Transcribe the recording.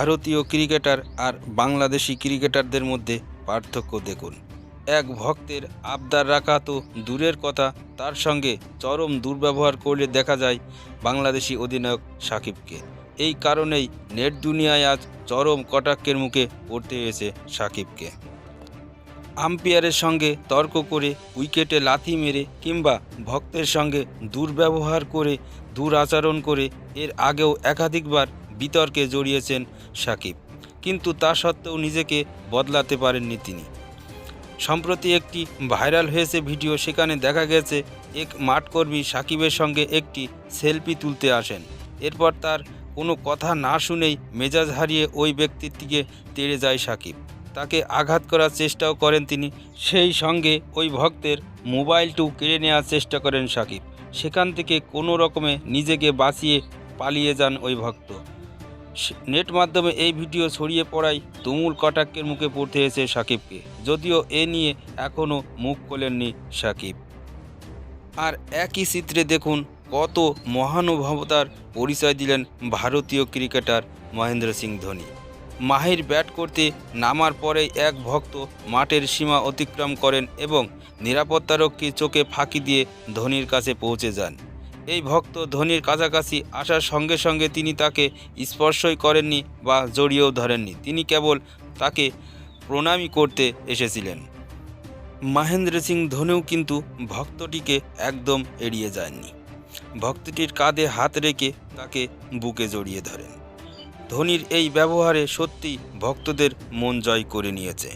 ভারতীয় ক্রিকেটার আর বাংলাদেশি ক্রিকেটারদের মধ্যে পার্থক্য দেখুন। এক ভক্তের আবদার রাখা তো দূরের কথা, তার সঙ্গে চরম দুর্ব্যবহার করলে দেখা যায় বাংলাদেশি অধিনায়ক সাকিবকে। এই কারণেই নেট দুনিয়ায় আজ চরম কটাক্ষের মুখে পড়তে হয়েছে সাকিবকে। আম্পায়ারের সঙ্গে তর্ক করে উইকেটে লাথি মেরে কিংবা ভক্তের সঙ্গে দুর্ব্যবহার করে, দুরাচরণ করে, এর আগেও একাধিকবার বিতর্কে জড়িয়েছেন সাকিব, কিন্তু তা সত্ত্বেও নিজেকে বদলাতে পারেননি তিনি। সম্প্রতি একটি ভাইরাল হয়েছে ভিডিও, সেখানে দেখা গেছে এক মাঠকর্মী সাকিবের সঙ্গে একটি সেলফি তুলতে আসেন। এরপর তার কোনো কথা না শুনেই মেজাজ হারিয়ে ওই ব্যক্তির দিকে তেড়ে যায় সাকিব। তাকে আঘাত করার চেষ্টাও করেন তিনি, সেই সঙ্গে ওই ভক্তের মোবাইলটিও কেড়ে নেওয়ার চেষ্টা করেন সাকিব। সেখান থেকে কোনো রকমে নিজেকে বাঁচিয়ে পালিয়ে যান ওই ভক্ত। নেট মাধ্যমে এই ভিডিও ছড়িয়ে পড়ায় তুমুল কটাক্ষের মুখে পড়তে হয়েছে সাকিবকে। যদিও এ নিয়ে এখনও মুখ খোলেননি সাকিব। আর একই চিত্রে দেখুন কত মহানুভবতার পরিচয় দিলেন ভারতীয় ক্রিকেটার মহেন্দ্র সিং ধোনি। মাহির ব্যাট করতে নামার পরেই এক ভক্ত মাঠের সীমা অতিক্রম করেন এবং নিরাপত্তারক্ষী চোখে ফাঁকি দিয়ে ধোনির কাছে পৌঁছে যান। এই ভক্ত ধোনির কাছাকাছি আসার সঙ্গে সঙ্গে তিনি তাকে স্পর্শই করেননি বা জড়িয়েও ধরেননি। তিনি কেবল তাকে প্রণামী করতে এসেছিলেন। মহেন্দ্র সিং ধোনিও কিন্তু ভক্তটিকে একদম এড়িয়ে যাননি ভক্তটির কাঁধে হাত রেখে তাকে বুকে জড়িয়ে ধরেন। ধোনির এই ব্যবহারে সত্যি ভক্তদের মন জয় করে নিয়েছে।